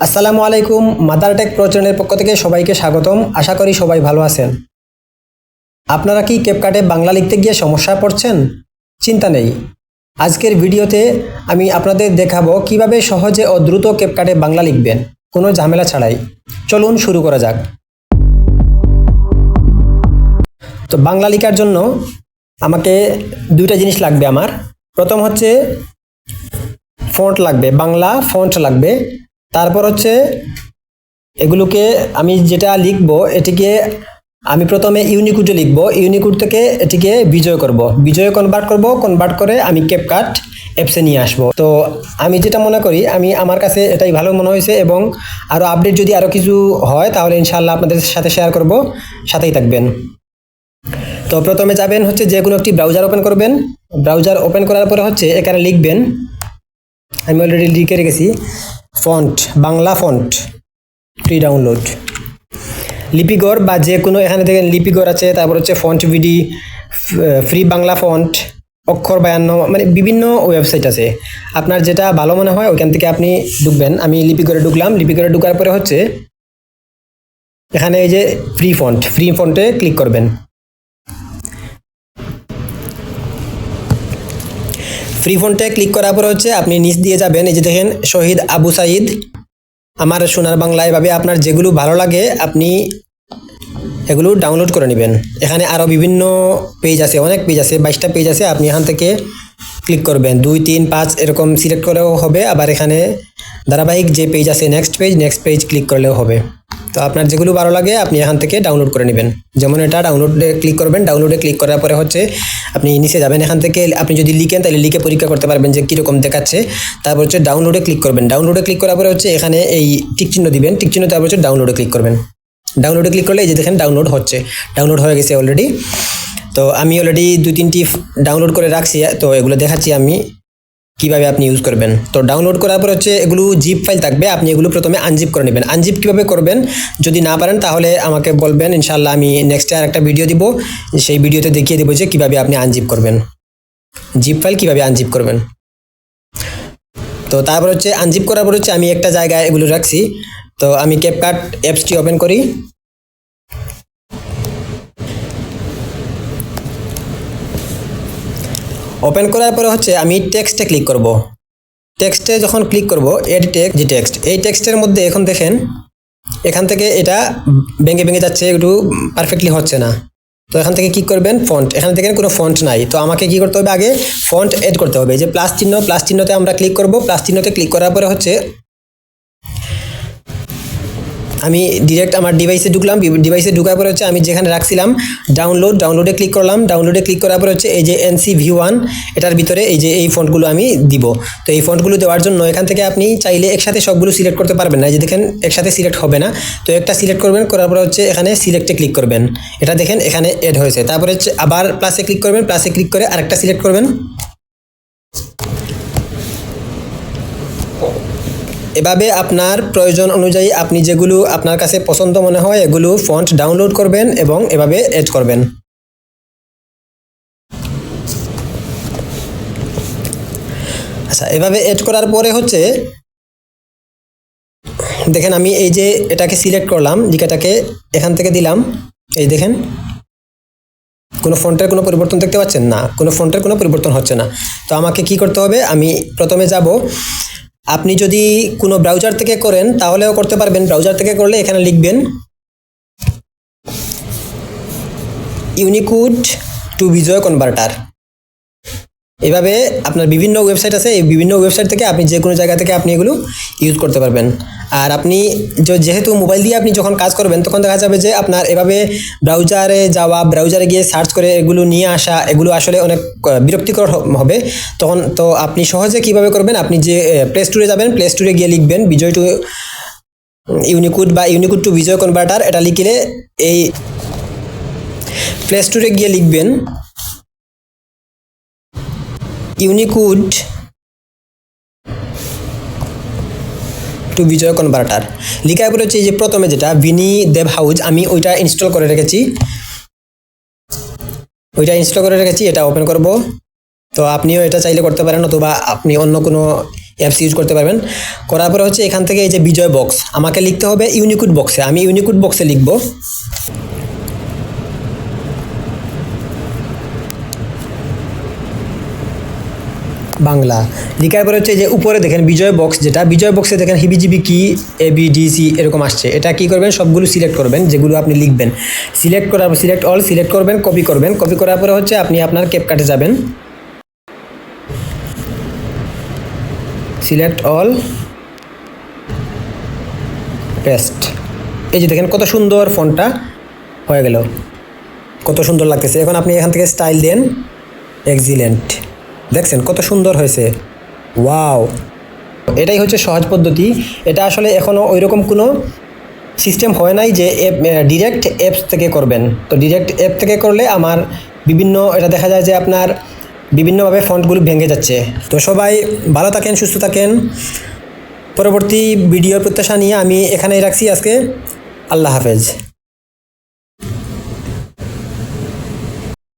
আসসালামু আলাইকুম mother take প্রচনের পক্ষ থেকে সবাইকে স্বাগতম। আশা করি সবাই ভালো আছেন। আপনারা কি ক্যাপকাটে বাংলা লিখতে গিয়ে সমস্যায় পড়ছেন? চিন্তা নেই। আজকের ভিডিওতে আমি আপনাদের দেখাবো কীভাবে সহজে ও দ্রুত ক্যাপকাটে বাংলা লিখবেন। কোনো ঝামেলা ছাড়াই। চলুন শুরু করা যাক। তো বাংলা লেখার জন্য আমাকে দুইটা জিনিস লাগবে আমার। প্রথম হচ্ছে ফন্ট লাগবে, বাংলা ফন্ট লাগবে। তারপর হচ্ছে এগুলোকে আমি যেটা লিখব, এটিকে আমি প্রথমে ইউনিকুডে লিখব। ইউনিকুড থেকে এটিকে বিজয় করব। বিজয়ে কনভার্ট করব। কনভার্ট করে আমি ক্যাপকাট অ্যাপসে নিয়ে আসব। তো আমি যেটা মনে করি, আমি আমার কাছে এটাই ভালো মনে হয়েছে এবং আরও আপডেট যদি আরও কিছু হয়, তাহলে ইনশাল্লাহ আপনাদের সাথে শেয়ার করব। সাথেই থাকবেন। তো প্রথমে যাবেন হচ্ছে যে কোনো একটি ব্রাউজার ওপেন করবেন। ব্রাউজার ওপেন করার পরে হচ্ছে এখানে লিখবেন। আমি অলরেডি লিখে রেখেছি। Font, Bangla font free download লিপিগড় বা যে কোনো এখানে দেখেন লিপিগড় আছে, তারপর হচ্ছে ফন্ট ভিডি, ফ্রি বাংলা ফন্ট, অক্ষর বায়ান্ন মানে বিভিন্ন ওয়েবসাইট আছে। আপনার যেটা ভালো মনে হয়, ওইখান থেকে আপনি ঢুকবেন। আমি লিপিগড়ে ঢুকলাম। লিপিগড়ে ঢুকার পরে হচ্ছে, এখানে এই যে ফ্রি ফন্ট ফ্রি ফন্টে ক্লিক করবেন। ফ্রি ফোনটে ক্লিক করার পর হচ্ছে আপনি নিচ দিয়ে যাবেন, এই যে দেখেন, শহীদ আবু সাইদ। আমার সোনার বাংলা এভাবে আপনার যেগুলো ভালো লাগে, আপনি এগুলো ডাউনলোড করে নেবেন। এখানে আরও বিভিন্ন পেজ আছে, অনেক পেজ আছে, বাইশটা পেজ আছে, আপনি এখান থেকে ক্লিক করবেন। দুই, তিন, পাঁচ এরকম সিলেক্ট করেও হবে, আবার এখানে ধারাবাহিক যে পেজ আছে next page next page click করলেও হবে। তো আপনার যেগুলো ভালো লাগে, আপনি এখান থেকে ডাউনলোড করে নেবেন। যেমন এটা ডাউনলোডে ক্লিক করবেন ডাউনলোডে ক্লিক করার পরে হচ্ছে আপনি নিচে যাবেন, এখান থেকে আপনি যদি লিখেন, তাহলে লিখে পরীক্ষা করতে পারবেন যে কীরকম দেখাচ্ছে। তারপর হচ্ছে ডাউনলোডে ক্লিক করবেন। ডাউনলোডে ক্লিক করার পরে হচ্ছে এখানে এই টিক চিহ্ন দিবেন। টিক চিহ্ন তারপর হচ্ছে ডাউনলোডে ক্লিক করবেন। ডাউনলোডে ক্লিক করলে এই যে দেখেন ডাউনলোড হচ্ছে। ডাউনলোড হয়ে গেছে অলরেডি তো আমি অলরেডি দু তিনটি ডাউনলোড করে রাখছি, তো এগুলো দেখাচ্ছি আমি। কীভাবে আপনি ইউজ করবেন? তো ডাউনলোড করার পর হচ্ছে এগুলো জিপ ফাইল থাকবে, আপনি এগুলো প্রথমে আনজিপ করে নেবেন। আনজিপ কীভাবে করবেন? যদি না পারেন, তাহলে আমাকে বলবেন ইনশাল্লাহ আমি নেক্সটে আর একটা ভিডিও দিব। সেই ভিডিওতে দেখিয়ে দেবো যে কীভাবে আপনি আনজিপ করবেন। জিপ ফাইল কীভাবে আনজিপ করবেন? তো তারপর হচ্ছে আনজিপ করার পর হচ্ছে আমি একটা জায়গায় এগুলো রাখছি। তো আমি ক্যাপকাট অ্যাপসটি ওপেন করি। ওপেন করার পরে হচ্ছে আমি টেক্সটে ক্লিক করব। টেক্সটে যখন ক্লিক করব এড টেক্সট জি টেক্সট এই টেক্সটের মধ্যে এখন দেখেন, এখান থেকে এটা ভেঙে ভেঙে যাচ্ছে, একটু পারফেক্টলি হচ্ছে না। তো এখান থেকে কি করবেন? ফন্ট এখান থেকে কোনো ফন্ট নাই। তো আমাকে কি করতে হবে? আগে ফন্ট এড করতে হবে। যে প্লাস চিহ্ন প্লাস চিহ্নতে আমরা ক্লিক করব। প্লাস চিহ্নতে ক্লিক করার পরে হচ্ছে আমি ডিরেক্ট আমার ডিভাইসে ঢুকলাম ডিভাইসে ঢুকার পরে হচ্ছে আমি যেখানে রাখছিলাম ডাউনলোড ডাউনলোডে ক্লিক করলাম ডাউনলোডে ক্লিক করার পরে হচ্ছে এই যে এনসি ভি ওয়ান এটার ভিতরে এই যে এই ফন্টগুলো আমি দিব। তো এই ফন্টগুলো দেওয়ার জন্য এখান থেকে আপনি চাইলে একসাথে সবগুলো সিলেক্ট করতে পারবেন না। যে দেখেন, একসাথে সিলেক্ট হবে না। তো একটা সিলেক্ট করবেন, করার পরে হচ্ছে এখানে সিলেক্টে ক্লিক করবেন। এটা দেখেন, এখানে এড হয়েছে। তারপরে হচ্ছে আবার প্লাসে ক্লিক করবেন প্লাসে ক্লিক করে আরেকটা সিলেক্ট করবেন। এভাবে আপনার প্রয়োজন অনুযায়ী আপনি যেগুলো আপনার কাছে পছন্দ মনে হয়, এগুলো ফন্ট ডাউনলোড করবেন এবং এভাবে এড করবেন। আচ্ছা এভাবে এড করার পরে হচ্ছে, দেখেন আমি এই যে এটাকে সিলেক্ট করলাম লিখাটাকে এখান থেকে দিলাম, এই দেখেন। কোনো ফন্টের কোনো পরিবর্তন দেখতে পাচ্ছেন? না, কোনো ফন্টের কোনো পরিবর্তন হচ্ছে না। তো আমাকে কি করতে হবে? আমি প্রথমে যাব আপনি যদি কোনো ব্রাউজার থেকে করেন, তাহলেও করতে পারবেন। ব্রাউজার থেকে করলে এখানে লিখবেন ইউনিকুড টু বিজয় কনভার্টার এভাবে আপনার বিভিন্ন ওয়েবসাইট আছে, এই বিভিন্ন ওয়েবসাইট থেকে আপনি যে কোনো জায়গা থেকে আপনি এগুলো ইউজ করতে পারবেন। আর আপনি যেহেতু মোবাইল দিয়ে আপনি যখন কাজ করবেন, তখন দেখা যাবে যে আপনার এভাবে ব্রাউজারে যাওয়া ব্রাউজারে গিয়ে সার্চ করে এগুলো নিয়ে আসা, এগুলো আসলে অনেক বিরক্তিকর হবে। তখন তো আপনি সহজে কীভাবে করবেন? আপনি যে প্লে স্টোরে যাবেন প্লে স্টোরে গিয়ে লিখবেন বিজয় টু ইউনিকুড বা ইউনিকুড টু বিজয় কনভার্টার এটা লিখলে এই প্লে স্টোরে গিয়ে লিখবেন ইউনিকুড টু বিজয় কনভার্টার। লিখার পরে হচ্ছে যে প্রথমে যেটা ভিনি দেব হাউজ আমি ওইটা ইনস্টল করে রেখেছি। ওইটা ইনস্টল করে রেখেছি, এটা ওপেন করব। তো আপনিও এটা চাইলে করতে পারেন, অথবা আপনি অন্য কোনো অ্যাপস ইউজ করতে পারবেন। করার পরে হচ্ছে এখান থেকে এই যে বিজয় বক্স আমাকে লিখতে হবে ইউনিকুড বক্সে আমি ইউনিকুড বক্সে লিখব। বাংলা। লিখার পরে হচ্ছে যে উপরে দেখেন বিজয় বক্স যেটা বিজয় বক্সে দেখেন হিবিজিবি কি এ বি ডি সি এরকম আসছে। এটা কি করবেন? সবগুলো সিলেক্ট করবেন, যেগুলো আপনি লিখবেন। সিলেক্ট করার সিলেক্ট অল সিলেক্ট করবেন কপি করবেন। কপি করার পরে হচ্ছে আপনি আপনার ক্যাপকাটে যাবেন। সিলেক্ট অল পেস্ট এই যে দেখেন কত সুন্দর ফোনটা হয়ে গেল। কত সুন্দর লাগতেছে। এখন আপনি এখান থেকে স্টাইল দেন এক্সিলেন্ট দেখছেন কত সুন্দর হয়েছে। ওয়াও। এটাই হচ্ছে সহজ পদ্ধতি। এটা আসলে এখনও ওইরকম কোনো সিস্টেম হয় নাই যে ডিরেক্ট অ্যাপস থেকে করবেন। তো ডিরেক্ট অ্যাপ থেকে করলে আমার বিভিন্ন, এটা দেখা যায় যে আপনার বিভিন্নভাবে ফন্টগুলো ভেঙে যাচ্ছে। তো সবাই ভালো থাকেন, সুস্থ থাকেন। পরবর্তী ভিডিওর প্রত্যাশা নিয়ে আমি এখানেই রাখছি আজকে। আল্লাহ হাফেজ।